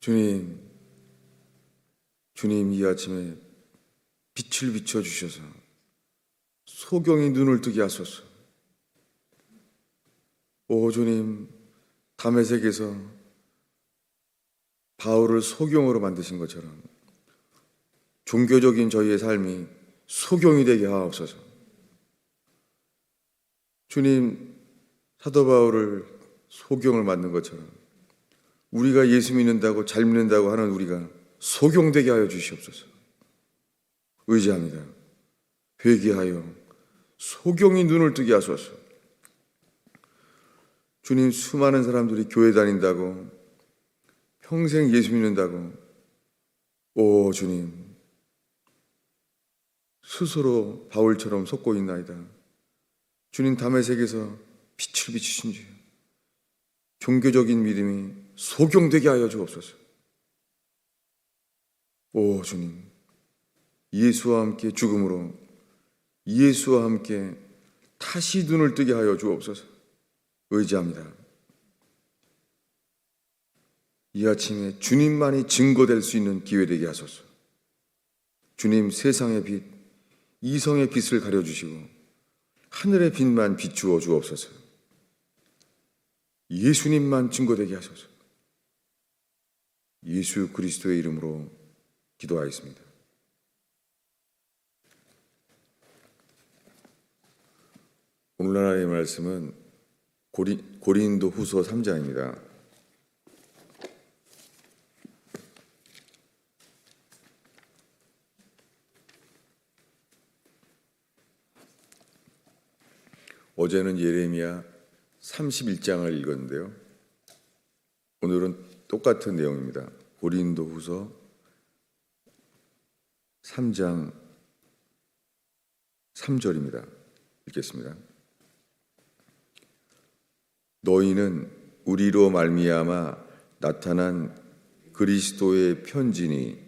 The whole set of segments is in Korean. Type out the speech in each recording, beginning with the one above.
주님, 주님 이 아침에 빛을 비춰 주셔서 소경이 눈을 뜨게 하소서. 오 주님, 담에색에서 바울을 소경으로 만드신 것처럼 종교적인 저희의 삶이 소경이 되게 하옵소서. 주님, 사도 바울을 소경을 만든 것처럼 우리가 예수 믿는다고 잘 믿는다고 하는 우리가 소경되게 하여 주시옵소서. 의지합니다. 회개하여 소경이 눈을 뜨게 하소서. 주님 수많은 사람들이 교회 다닌다고 평생 예수 믿는다고 오 주님 스스로 바울처럼 속고 있나이다. 주님 담의 색에서 빛을 비추신 주 종교적인 믿음이 소경되게 하여 주옵소서. 오 주님 예수와 함께 죽음으로 예수와 함께 다시 눈을 뜨게 하여 주옵소서. 의지합니다. 이 아침에 주님만이 증거될 수 있는 기회 되게 하소서. 주님 세상의 빛, 이성의 빛을 가려 주시고 하늘의 빛만 비추어 주옵소서. 예수님만 증거되게 하소서. 예수 그리스도의 이름으로 기도하였습니다. 오늘 하나의 말씀은 고리, 고린도 후서 3장입니다. 어제는 예레미야 31장을 읽었는데요. 오늘은 똑같은 내용입니다. 고린도 후서 3장 3절입니다. 읽겠습니다. 너희는 우리로 말미암아 나타난 그리스도의 편지니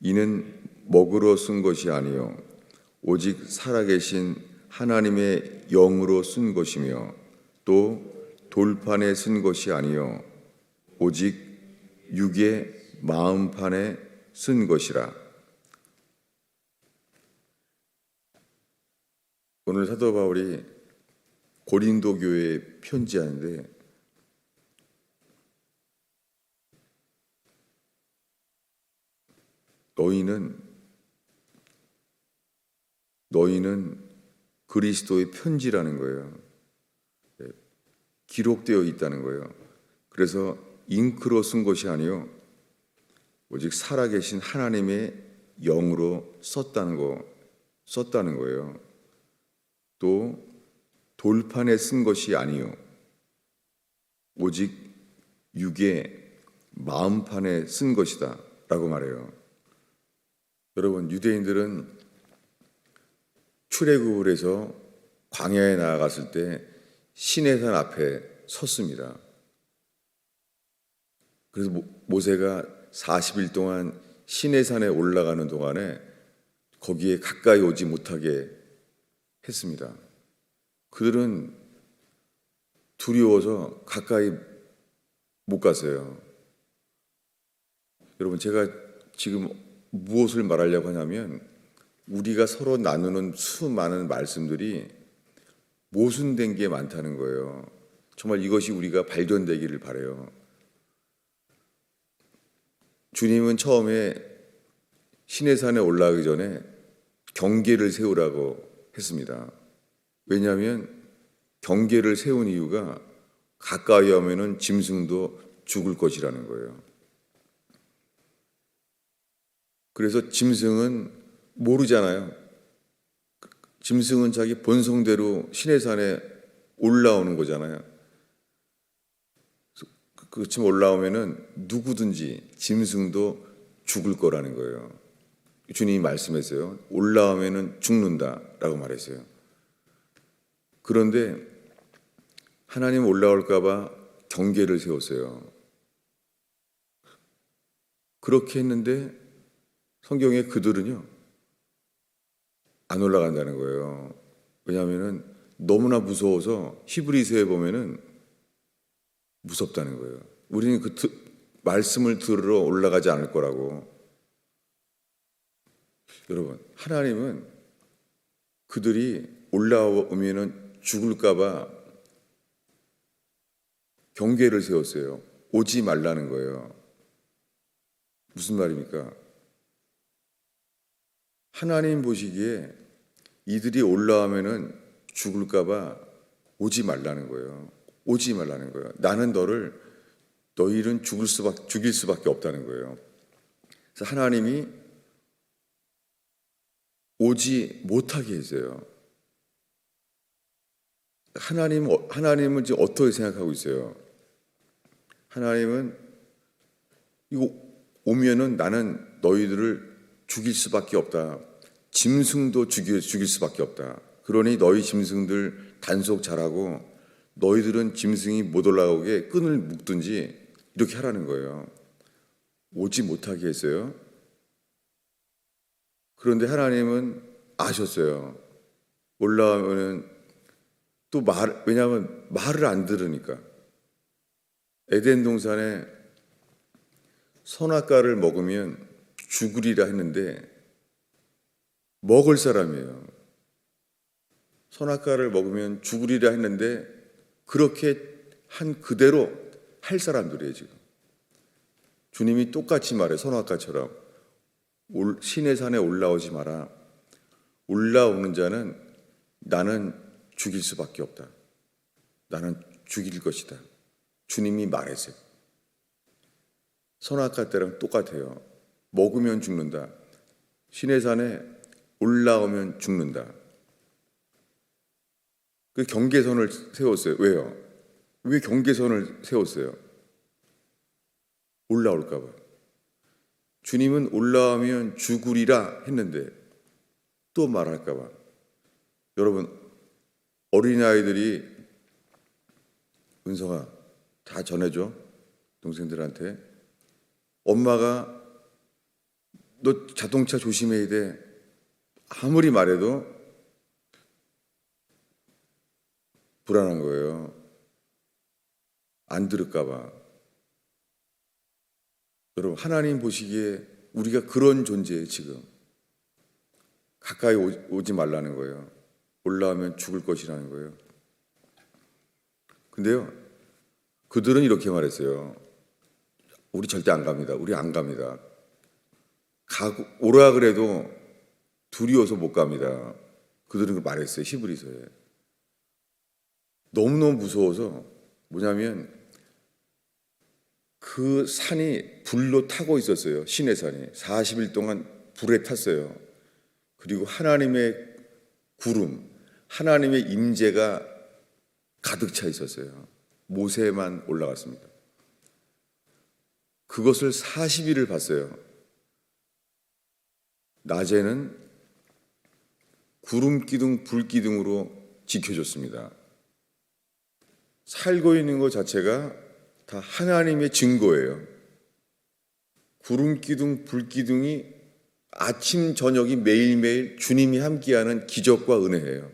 이는 먹으로 쓴 것이 아니요 오직 살아계신 하나님의 영으로 쓴 것이며 또 돌판에 쓴 것이 아니요 오직 육의 마음판에 쓴 것이라 오늘 사도 바울이 고린도 교회에 편지하는데 너희는 너희는 그리스도의 편지라는 거예요. 예, 기록되어 있다는 거예요. 그래서 잉크로 쓴 것이 아니요 오직 살아계신 하나님의 영으로 썼다는 거 썼다는 거예요. 또 돌판에 쓴 것이 아니요 오직 육의 마음판에 쓴 것이다 라고 말해요. 여러분 유대인들은 출애굽을 해서 광야에 나아갔을 때 시내산 앞에 섰습니다. 그래서 모세가 40일 동안 시내산에 올라가는 동안에 거기에 가까이 오지 못하게 했습니다. 그들은 두려워서 가까이 못 갔어요. 여러분, 제가 지금 무엇을 말하려고 하냐면, 우리가 서로 나누는 수많은 말씀들이 모순된 게 많다는 거예요. 정말 이것이 우리가 발견되기를 바래요. 주님은 처음에 시내산에 올라가기 전에 경계를 세우라고 했습니다. 왜냐하면 경계를 세운 이유가 가까이 하면은 짐승도 죽을 것이라는 거예요. 그래서 짐승은 모르잖아요. 짐승은 자기 본성대로 시내산에 올라오는 거잖아요. 그쯤 올라오면은 누구든지 짐승도 죽을 거라는 거예요. 주님이 말씀했어요. 올라오면은 죽는다라고 말했어요. 그런데 하나님 올라올까봐 경계를 세웠어요. 그렇게 했는데 성경에 그들은요, 안 올라간다는 거예요. 왜냐하면은 너무나 무서워서 히브리서에 보면은 무섭다는 거예요. 우리는 그 말씀을 들으러 올라가지 않을 거라고. 여러분, 하나님은 그들이 올라오면은 죽을까봐 경계를 세웠어요. 오지 말라는 거예요. 무슨 말입니까? 하나님 보시기에 이들이 올라오면은 죽을까봐 오지 말라는 거예요. 오지 말라는 거예요. 나는 너를 너희는 죽을 수밖 죽일 수밖에 없다는 거예요. 그래서 하나님이 오지 못하게 했어요. 하나님 하나님은 지금 어떻게 생각하고 있어요? 하나님은 이거 오면은 나는 너희들을 죽일 수밖에 없다. 짐승도 죽일 수밖에 없다. 그러니 너희 짐승들 단속 잘하고 너희들은 짐승이 못 올라오게 끈을 묶든지 이렇게 하라는 거예요. 오지 못하게 했어요. 그런데 하나님은 아셨어요. 올라오면은 또 말, 왜냐하면 말을 안 들으니까. 에덴 동산에 선악과를 먹으면 죽으리라 했는데 먹을 사람이에요. 선악과를 먹으면 죽으리라 했는데 그렇게 한 그대로 할 사람들이에요 지금. 주님이 똑같이 말해 선악과처럼 올- 신의 산에 올라오지 마라. 올라오는 자는 나는 죽일 수밖에 없다. 나는 죽일 것이다. 주님이 말했어요. 선악과 때랑 똑같아요. 먹으면 죽는다. 신의 산에 올라오면 죽는다. 그 경계선을 세웠어요. 왜요? 왜 경계선을 세웠어요? 올라올까봐. 주님은 올라오면 죽으리라 했는데 또 말할까봐. 여러분, 어린아이들이 은성아, 다 전해줘. 동생들한테. 엄마가 너 자동차 조심해야 돼. 아무리 말해도 불안한 거예요. 안 들을까봐. 여러분, 하나님 보시기에 우리가 그런 존재예요, 지금. 가까이 오- 오지 말라는 거예요. 올라오면 죽을 것이라는 거예요. 근데요, 그들은 이렇게 말했어요. 우리 절대 안 갑니다. 우리 안 갑니다. 가고 오라 그래도 두려워서 못 갑니다. 그들은 그 말했어요. 히브리서에. 너무너무 무서워서 뭐냐면 그 산이 불로 타고 있었어요. 신의 산이. 40일 동안 불에 탔어요. 그리고 하나님의 구름, 하나님의 임재가 가득 차 있었어요. 모세만 올라갔습니다. 그것을 40일을 봤어요. 낮에는 구름 기둥, 불 기둥으로 지켜줬습니다. 살고 있는 것 자체가 다 하나님의 증거예요. 구름 기둥, 불 기둥이 아침 저녁이 매일매일 주님이 함께하는 기적과 은혜예요.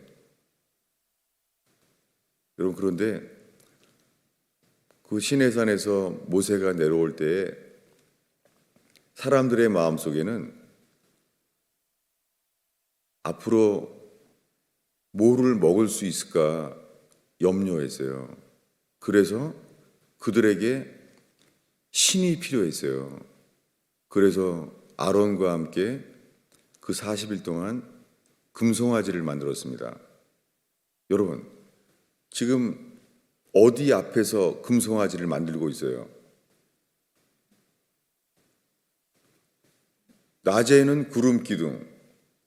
여러분 그런데 그 시내산에서 모세가 내려올 때에 사람들의 마음 속에는 앞으로 뭐를 먹을 수 있을까 염려했어요. 그래서 그들에게 신이 필요했어요. 그래서 아론과 함께 그 40일 동안 금송아지를 만들었습니다. 여러분, 지금 어디 앞에서 금송아지를 만들고 있어요? 낮에는 구름 기둥,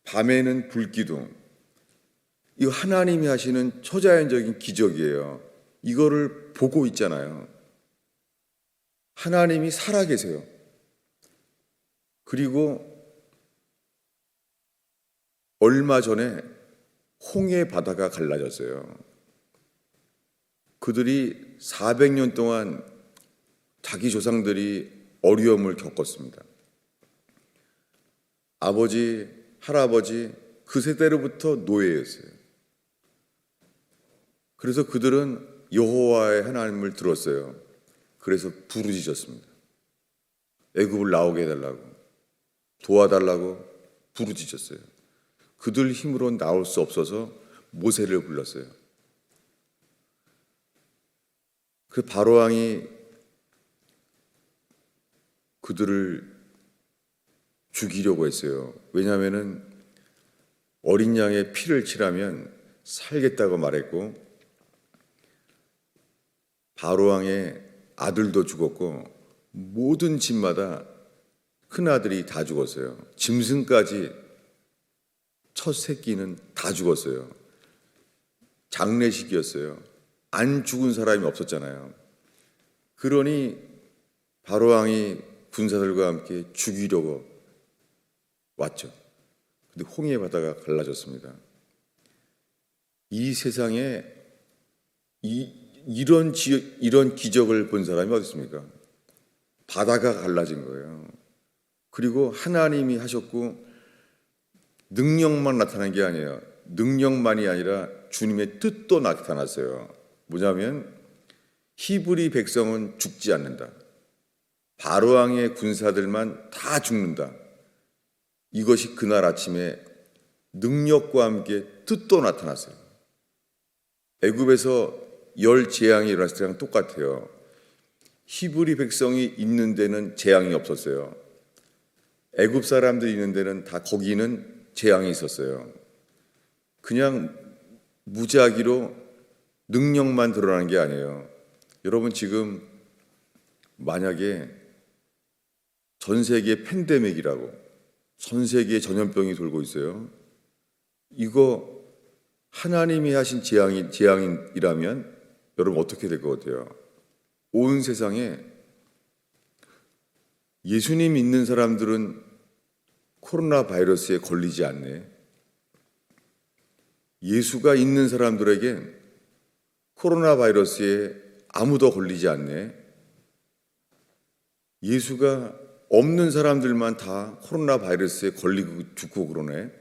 밤에는 불 기둥. 이거 하나님이 하시는 초자연적인 기적이에요. 이거를 보고 있잖아요. 하나님이 살아 계세요. 그리고 얼마 전에 홍해 바다가 갈라졌어요. 그들이 400년 동안 자기 조상들이 어려움을 겪었습니다. 아버지, 할아버지 그 세대로부터 노예였어요. 그래서 그들은 여호와의 하나님을 들었어요. 그래서 부르짖었습니다. 애굽을 나오게 해달라고 도와달라고 부르짖었어요. 그들 힘으로 나올 수 없어서 모세를 불렀어요. 그 바로 왕이 그들을 죽이려고 했어요. 왜냐하면은 어린 양의 피를 칠하면 살겠다고 말했고 바로 왕의 아들도 죽었고 모든 집마다 큰 아들이 다 죽었어요. 짐승까지 첫 새끼는 다 죽었어요. 장례식이었어요. 안 죽은 사람이 없었잖아요. 그러니 바로 왕이 군사들과 함께 죽이려고 왔죠. 근데 홍해 바다가 갈라졌습니다. 이 세상에 이, 이런 지, 이런 기적을 본 사람이 어디 있습니까? 바다가 갈라진 거예요. 그리고 하나님이 하셨고 능력만 나타난 게 아니에요. 능력만이 아니라 주님의 뜻도 나타났어요. 뭐냐면 히브리 백성은 죽지 않는다. 바로 왕의 군사들만 다 죽는다. 이것이 그날 아침에 능력과 함께 뜻도 나타났어요. 애굽에서 열 재앙이 일어났을 때랑 똑같아요. 히브리 백성이 있는 데는 재앙이 없었어요. 애굽 사람들이 있는 데는 다 거기는 재앙이 있었어요. 그냥 무작위로 능력만 드러나는 게 아니에요. 여러분 지금 만약에 전 세계 팬데믹이라고 전 세계에 전염병이 돌고 있어요. 이거 하나님이 하신 재앙이 재앙이라면 여러분 어떻게 될 것 같아요? 온 세상에 예수님 믿는 사람들은 코로나 바이러스에 걸리지 않네. 예수가 있는 사람들에겐 코로나 바이러스에 아무도 걸리지 않네. 예수가 없는 사람들만 다 코로나 바이러스에 걸리고 죽고 그러네.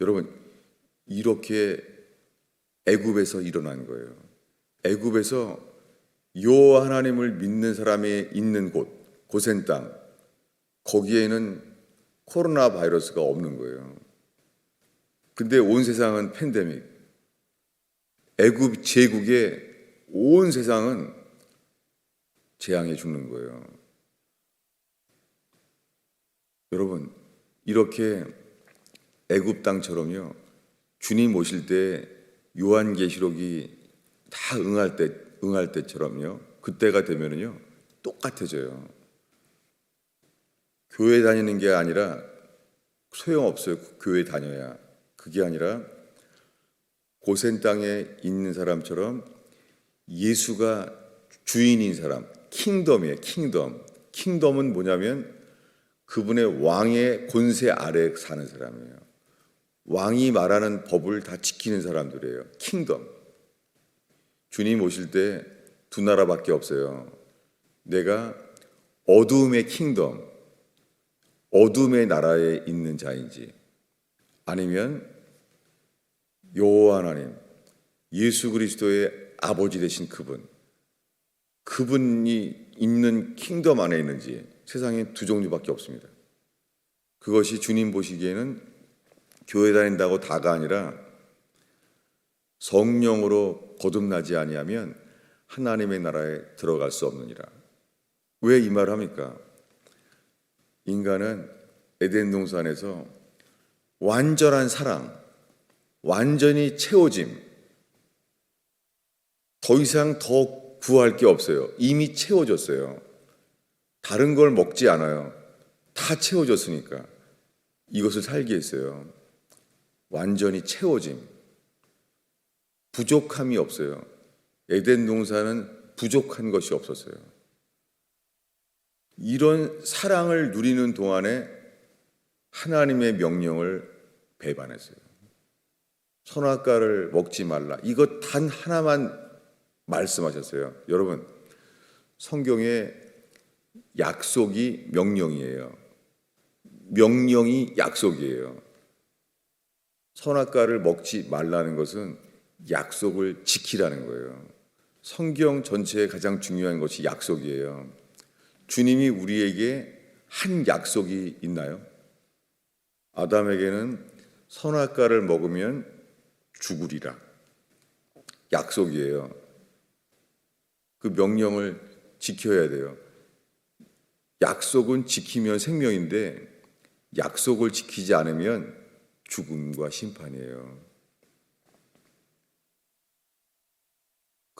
여러분 이렇게 애굽에서 일어난 거예요. 애굽에서 여호와 하나님을 믿는 사람이 있는 곳 고센 땅 거기에는 코로나 바이러스가 없는 거예요. 근데 온 세상은 팬데믹. 애굽 제국의 온 세상은 재앙에 죽는 거예요. 여러분, 이렇게 애굽 땅처럼요. 주님 오실 때 요한계시록이 다 응할 때 응할 때처럼요. 그때가 되면은요. 똑같아져요. 교회 다니는 게 아니라 소용 없어요. 교회 다녀야. 그게 아니라 고센 땅에 있는 사람처럼 예수가 주인인 사람, 킹덤이에요. 킹덤. 킹덤은 뭐냐면 그분의 왕의 권세 아래 사는 사람이에요. 왕이 말하는 법을 다 지키는 사람들이에요. 킹덤. 주님 오실 때 두 나라밖에 없어요. 내가 어두움의 킹덤, 어둠의 나라에 있는 자인지 아니면 여호와 하나님 예수 그리스도의 아버지 되신 그분 그분이 있는 킹덤 안에 있는지 세상에 두 종류밖에 없습니다. 그것이 주님 보시기에는 교회 다닌다고 다가 아니라 성령으로 거듭나지 아니하면 하나님의 나라에 들어갈 수 없느니라. 왜 이 말을 합니까? 인간은 에덴 동산에서 완전한 사랑, 완전히 채워짐, 더 이상 더 구할 게 없어요. 이미 채워졌어요. 다른 걸 먹지 않아요. 다 채워졌으니까. 이것을 살게 했어요. 완전히 채워짐. 부족함이 없어요. 에덴 동산은 부족한 것이 없었어요. 이런 사랑을 누리는 동안에 하나님의 명령을 배반했어요. 선악과를 먹지 말라. 이것 단 하나만 말씀하셨어요. 여러분, 성경에 약속이 명령이에요. 명령이 약속이에요. 선악과를 먹지 말라는 것은 약속을 지키라는 거예요. 성경 전체에 가장 중요한 것이 약속이에요. 주님이 우리에게 한 약속이 있나요? 아담에게는 선악과를 먹으면 죽으리라. 약속이에요. 그 명령을 지켜야 돼요. 약속은 지키면 생명인데 약속을 지키지 않으면 죽음과 심판이에요.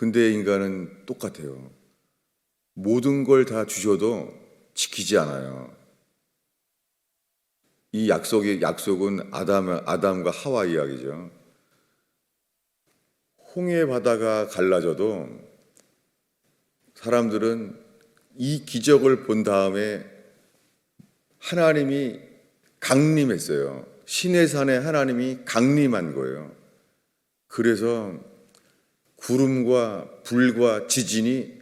근데 인간은 똑같아요. 모든 걸 다 주셔도 지키지 않아요. 이 약속의 약속은 아담 아담과 하와 이야기죠. 홍해 바다가 갈라져도 사람들은 이 기적을 본 다음에 하나님이 강림했어요. 신의 산에 하나님이 강림한 거예요. 그래서 구름과 불과 지진이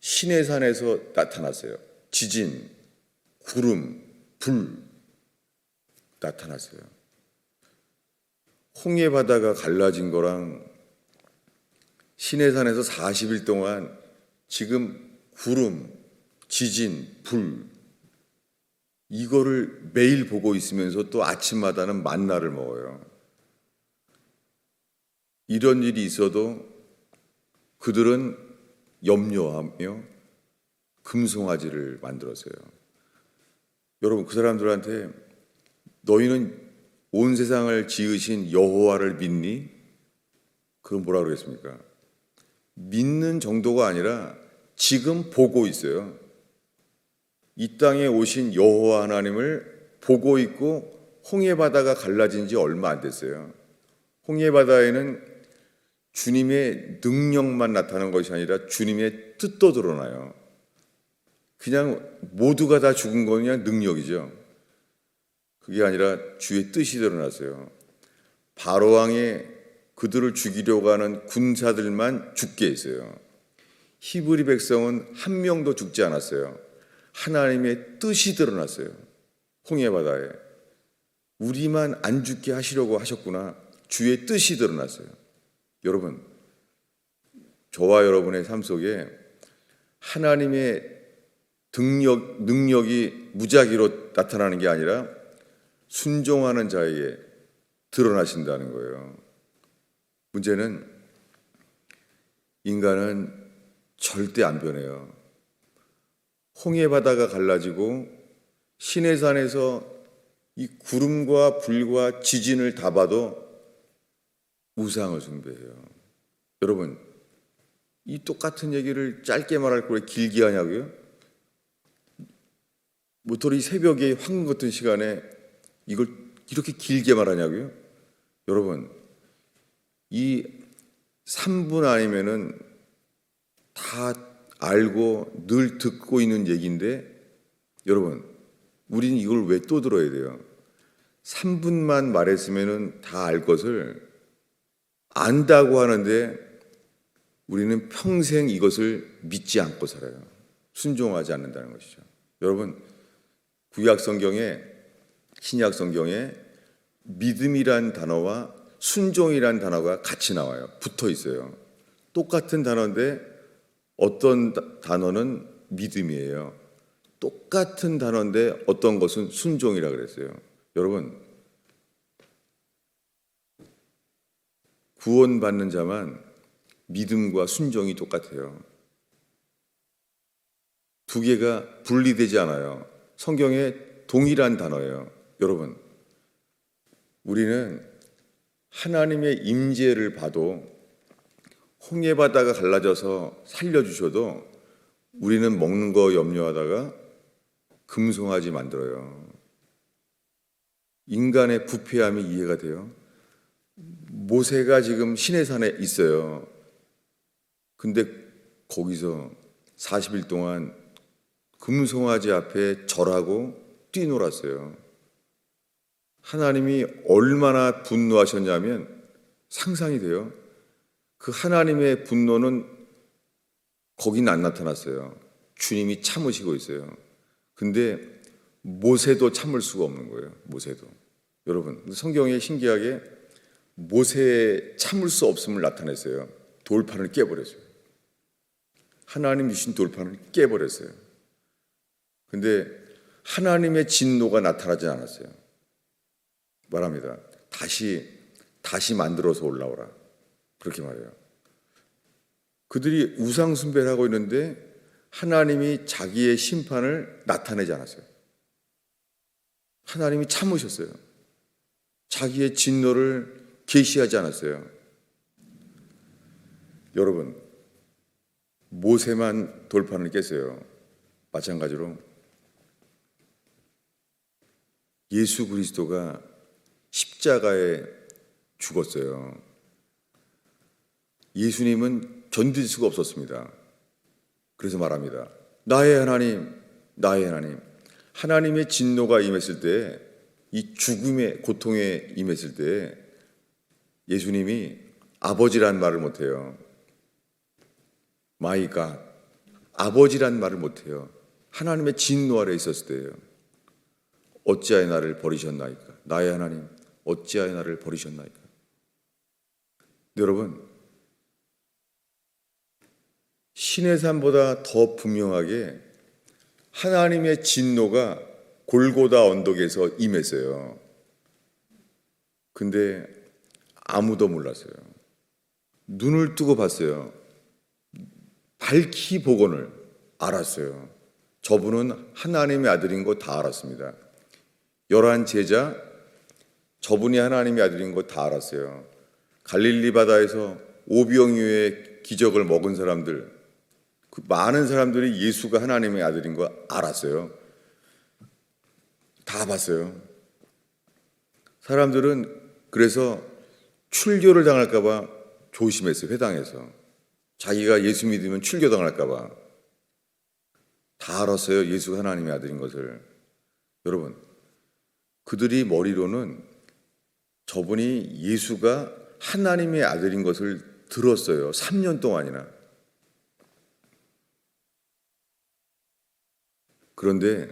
신의 산에서 나타났어요. 지진, 구름, 불 나타났어요. 홍해 바다가 갈라진 거랑 신의 산에서 40일 동안 지금 구름, 지진, 불 이거를 매일 보고 있으면서 또 아침마다는 만나를 먹어요. 이런 일이 있어도 그들은 염려하며 금송아지를 만들었어요. 여러분 그 사람들한테 너희는 온 세상을 지으신 여호와를 믿니? 그건 뭐라 그랬습니까? 믿는 정도가 아니라 지금 보고 있어요. 이 땅에 오신 여호와 하나님을 보고 있고 홍해 바다가 갈라진 지 얼마 안 됐어요. 홍해 바다에는 주님의 능력만 나타나는 것이 아니라 주님의 뜻도 드러나요. 그냥 모두가 다 죽은 건 그냥 능력이죠. 그게 아니라 주의 뜻이 드러났어요. 바로 왕의 그들을 죽이려고 하는 군사들만 죽게 했어요. 히브리 백성은 한 명도 죽지 않았어요. 하나님의 뜻이 드러났어요. 홍해 바다에 우리만 안 죽게 하시려고 하셨구나. 주의 뜻이 드러났어요. 여러분, 저와 여러분의 삶 속에 하나님의 능력, 능력이 무작위로 나타나는 게 아니라 순종하는 자에게 드러나신다는 거예요. 문제는 인간은 절대 안 변해요. 홍해 바다가 갈라지고 시내산에서 이 구름과 불과 지진을 다 봐도 우상을 숭배해요. 여러분, 이 똑같은 얘기를 짧게 말할 거에 길게 하냐고요? 모토리 새벽에 황금 같은 시간에 이걸 이렇게 길게 말하냐고요? 여러분, 이 3분 아니면은 다 알고 늘 듣고 있는 얘기인데 여러분, 우리는 이걸 왜 또 들어야 돼요? 3분만 말했으면은 다 알 것을 안다고 하는데 우리는 평생 이것을 믿지 않고 살아요. 순종하지 않는다는 것이죠. 여러분, 구약 성경에 신약 성경에 믿음이란 단어와 순종이란 단어가 같이 나와요. 붙어 있어요. 똑같은 단어인데 어떤 단어는 믿음이에요. 똑같은 단어인데 어떤 것은 순종이라 그랬어요. 여러분 구원받는 자만 믿음과 순종이 똑같아요. 두 개가 분리되지 않아요. 성경에 동일한 단어예요. 여러분, 우리는 하나님의 임재를 봐도 홍해 바다가 갈라져서 살려주셔도 우리는 먹는 거 염려하다가 금송아지 만들어요. 인간의 부패함이 이해가 돼요. 모세가 지금 시내산에 있어요. 근데 거기서 40일 동안 금송아지 앞에 절하고 뛰놀았어요. 하나님이 얼마나 분노하셨냐면 상상이 돼요. 그 하나님의 분노는 거긴 안 나타났어요. 주님이 참으시고 있어요. 근데 모세도 참을 수가 없는 거예요. 모세도. 여러분, 성경에 신기하게 모세의 참을 수 없음을 나타냈어요. 돌판을 깨버렸어요. 하나님 주신 돌판을 깨버렸어요. 근데 하나님의 진노가 나타나지 않았어요. 말합니다. 다시 다시 만들어서 올라오라. 그렇게 말해요. 그들이 우상 숭배를 하고 있는데 하나님이 자기의 심판을 나타내지 않았어요. 하나님이 참으셨어요. 자기의 진노를 계시하지 않았어요. 여러분, 모세만 돌판을 깼어요. 마찬가지로 예수 그리스도가 십자가에 죽었어요. 예수님은 견딜 수가 없었습니다. 그래서 말합니다. 나의 하나님, 나의 하나님. 하나님의 진노가 임했을 때, 이 죽음의 고통에 임했을 때, 예수님이 아버지란 말을 못해요. 마이가 아버지란 말을 못해요. 하나님의 진노 아래 있었을 때예요. 어찌하여 나를 버리셨나이까? 나의 하나님, 어찌하여 나를 버리셨나이까? 여러분, 신의 산보다 더 분명하게 하나님의 진노가 골고다 언덕에서 임했어요. 근데 아무도 몰랐어요. 눈을 뜨고 봤어요. 밝히 복원을 알았어요. 저분은 하나님의 아들인 거 다 알았습니다. 열한 제자, 저분이 하나님의 아들인 거 다 알았어요. 갈릴리 바다에서 오병이어의 기적을 먹은 사람들, 그 많은 사람들이 예수가 하나님의 아들인 거 알았어요. 다 봤어요. 사람들은 그래서 출교를 당할까봐 조심했어요. 회당에서. 자기가 예수 믿으면 출교 당할까봐. 다 알았어요. 예수가 하나님의 아들인 것을. 여러분, 그들이 머리로는 저분이 예수가 하나님의 아들인 것을 들었어요. 3년 동안이나. 그런데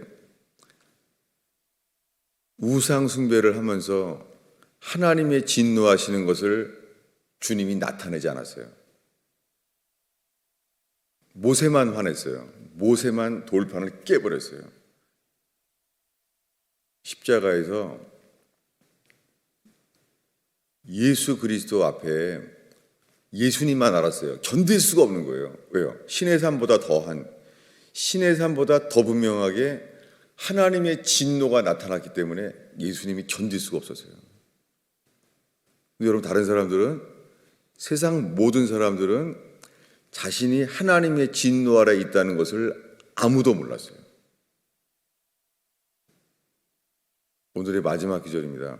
우상 숭배를 하면서 하나님의 진노하시는 것을 주님이 나타내지 않았어요. 모세만 화냈어요. 모세만 돌판을 깨버렸어요. 십자가에서 예수 그리스도 앞에 예수님만 알았어요. 견딜 수가 없는 거예요. 왜요? 신의 산보다 더한 신의 산보다 더 분명하게 하나님의 진노가 나타났기 때문에 예수님이 견딜 수가 없었어요. 근데 여러분 다른 사람들은 세상 모든 사람들은 자신이 하나님의 진노 아래 있다는 것을 아무도 몰랐어요. 오늘의 마지막 기절입니다.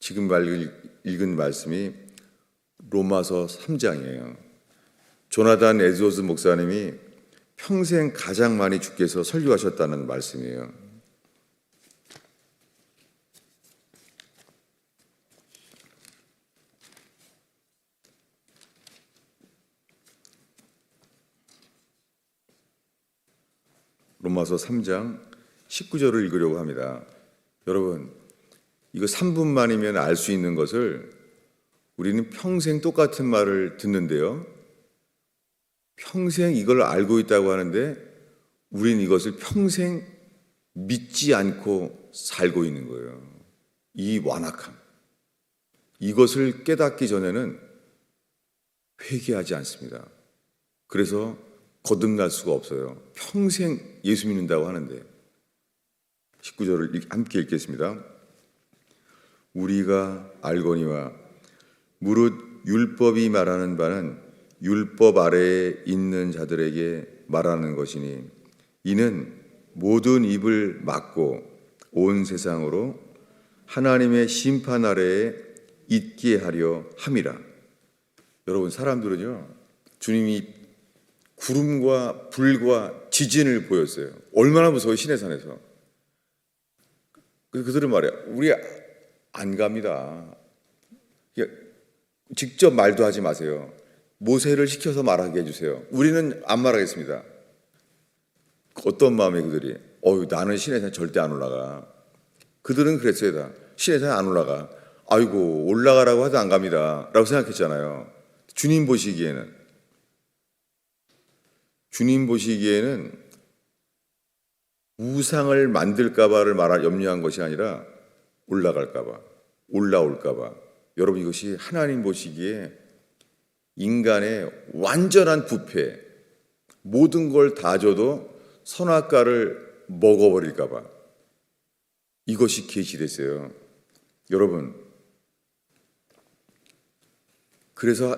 지금 읽은 말씀이 로마서 3장이에요. 조나단 에즈오스 목사님이 평생 가장 많이 주께서 설교하셨다는 말씀이에요. 로마서 3장 19절을 읽으려고 합니다. 여러분, 이거 3분만이면 알 수 있는 것을 우리는 평생 똑같은 말을 듣는데요. 평생 이걸 알고 있다고 하는데 우리는 이것을 평생 믿지 않고 살고 있는 거예요. 이 완악함. 이것을 깨닫기 전에는 회개하지 않습니다. 그래서 거듭날 수가 없어요. 평생 예수 믿는다고 하는데 19절을 함께 읽겠습니다. 우리가 알거니와 무릇 율법이 말하는 바는 율법 아래에 있는 자들에게 말하는 것이니 이는 모든 입을 막고 온 세상으로 하나님의 심판 아래에 있게 하려 함이라. 여러분 사람들은요 주님이 구름과 불과 지진을 보였어요. 얼마나 무서워 신의 산에서. 그래서 그들은 말이야 우리 안 갑니다. 직접 말도 하지 마세요. 모세를 시켜서 말하게 해주세요. 우리는 안 말하겠습니다. 어떤 마음에 그들이 어유 나는 신의 산 절대 안 올라가. 그들은 그랬어요. 다. 신의 산안 올라가. 아이고 올라가라고 해도 안 갑니다. 라고 생각했잖아요. 주님 보시기에는 주님 보시기에는 우상을 만들까봐를 말할 염려한 것이 아니라 올라갈까봐, 올라올까봐. 여러분 이것이 하나님 보시기에 인간의 완전한 부패, 모든 걸 다 줘도 선악과를 먹어버릴까봐 이것이 계시됐어요. 여러분, 그래서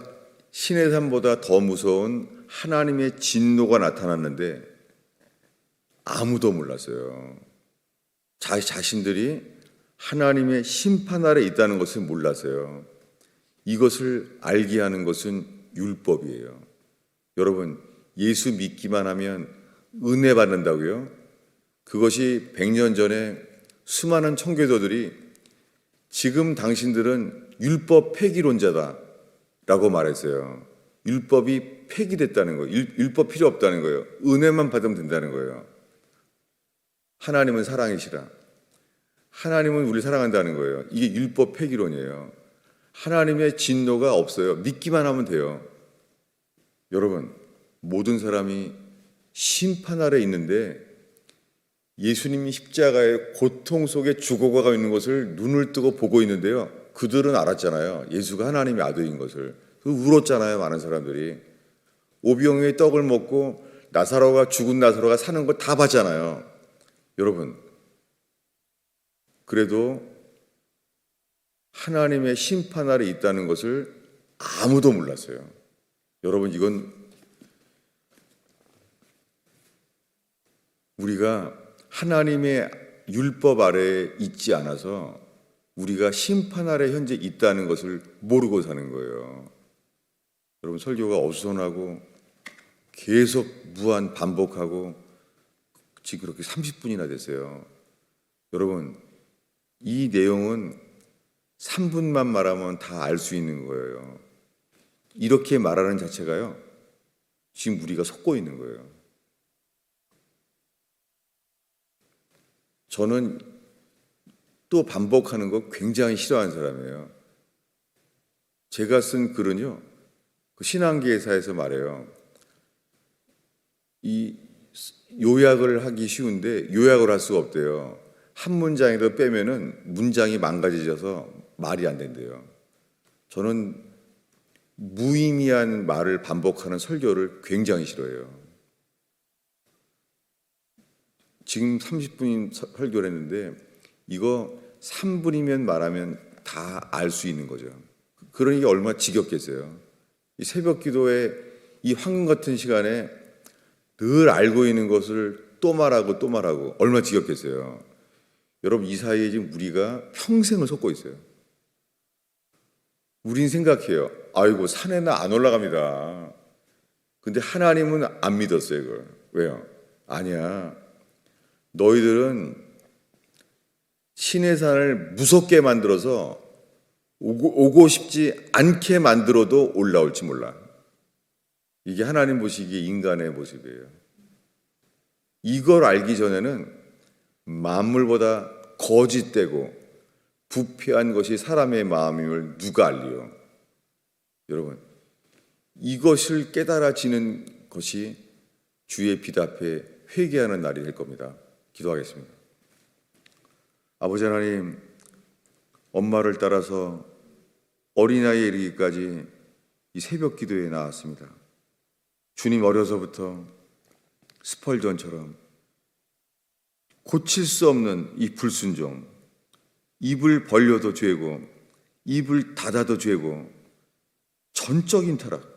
신의 산보다 더 무서운 하나님의 진노가 나타났는데 아무도 몰랐어요. 자, 자신들이 하나님의 심판 아래 있다는 것을 몰랐어요. 이것을 알게 하는 것은 율법이에요. 여러분, 예수 믿기만 하면 은혜 받는다고요? 그것이 100년 전에 수많은 청교도들이 지금 당신들은 율법 폐기론자다 라고 말했어요. 율법이 폐기됐다는 거예요. 율- 율법 필요 없다는 거예요. 은혜만 받으면 된다는 거예요. 하나님은 사랑이시라. 하나님은 우리 사랑한다는 거예요. 이게 율법 폐기론이에요. 하나님의 진노가 없어요. 믿기만 하면 돼요. 여러분, 모든 사람이 심판 아래 있는데 예수님이 십자가의 고통 속에 죽어가고 있는 것을 눈을 뜨고 보고 있는데요. 그들은 알았잖아요. 예수가 하나님의 아들인 것을. 그 울었잖아요. 많은 사람들이. 오병이의 떡을 먹고 나사로가 죽은 나사로가 사는 거 다 봤잖아요. 여러분, 그래도 하나님의 심판 아래 있다는 것을 아무도 몰랐어요. 여러분, 이건 우리가 하나님의 율법 아래에 있지 않아서 우리가 심판 아래 현재 있다는 것을 모르고 사는 거예요. 여러분 설교가 어수선하고 계속 무한 반복하고 지금 그렇게 30분이나 됐어요. 여러분 이 내용은 3분만 말하면 다 알 수 있는 거예요. 이렇게 말하는 자체가요. 지금 우리가 속고 있는 거예요. 저는 또 반복하는 거 굉장히 싫어하는 사람이에요. 제가 쓴 글은요, 그 신앙계사에서 말해요. 이 요약을 하기 쉬운데 요약을 할 수가 없대요. 한 문장이라도 빼면은 문장이 망가져서 말이 안 된대요. 저는 무의미한 말을 반복하는 설교를 굉장히 싫어해요. 지금 30분인 설교를 했는데 이거 3분이면 말하면 다 알 수 있는 거죠. 그러니까 얼마나 지겹겠어요. 이 새벽 기도에 이 황금 같은 시간에 늘 알고 있는 것을 또 말하고 또 말하고 얼마나 지겹겠어요. 여러분 이 사이에 지금 우리가 평생을 속고 있어요. 우린 생각해요. 아이고 산에는 안 올라갑니다. 근데 하나님은 안 믿었어요, 그걸. 왜요? 아니야. 너희들은 신의 산을 무섭게 만들어서 오고, 오고 싶지 않게 만들어도 올라올지 몰라. 이게 하나님 보시기에 인간의 모습이에요. 이걸 알기 전에는 만물보다 거짓되고 부패한 것이 사람의 마음임을 누가 알리요? 여러분, 이것을 깨달아지는 것이 주의 빛 앞에 회개하는 날이 될 겁니다. 기도하겠습니다. 아버지 하나님, 엄마를 따라서 어린아이에 이르기까지 이 새벽 기도에 나왔습니다. 주님 어려서부터 스펄전처럼 고칠 수 없는 이 불순종, 입을 벌려도 죄고, 입을 닫아도 죄고, 전적인 타락,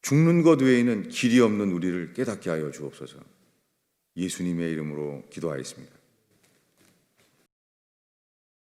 죽는 것 외에는 길이 없는 우리를 깨닫게 하여 주옵소서. 예수님의 이름으로 기도하였습니다.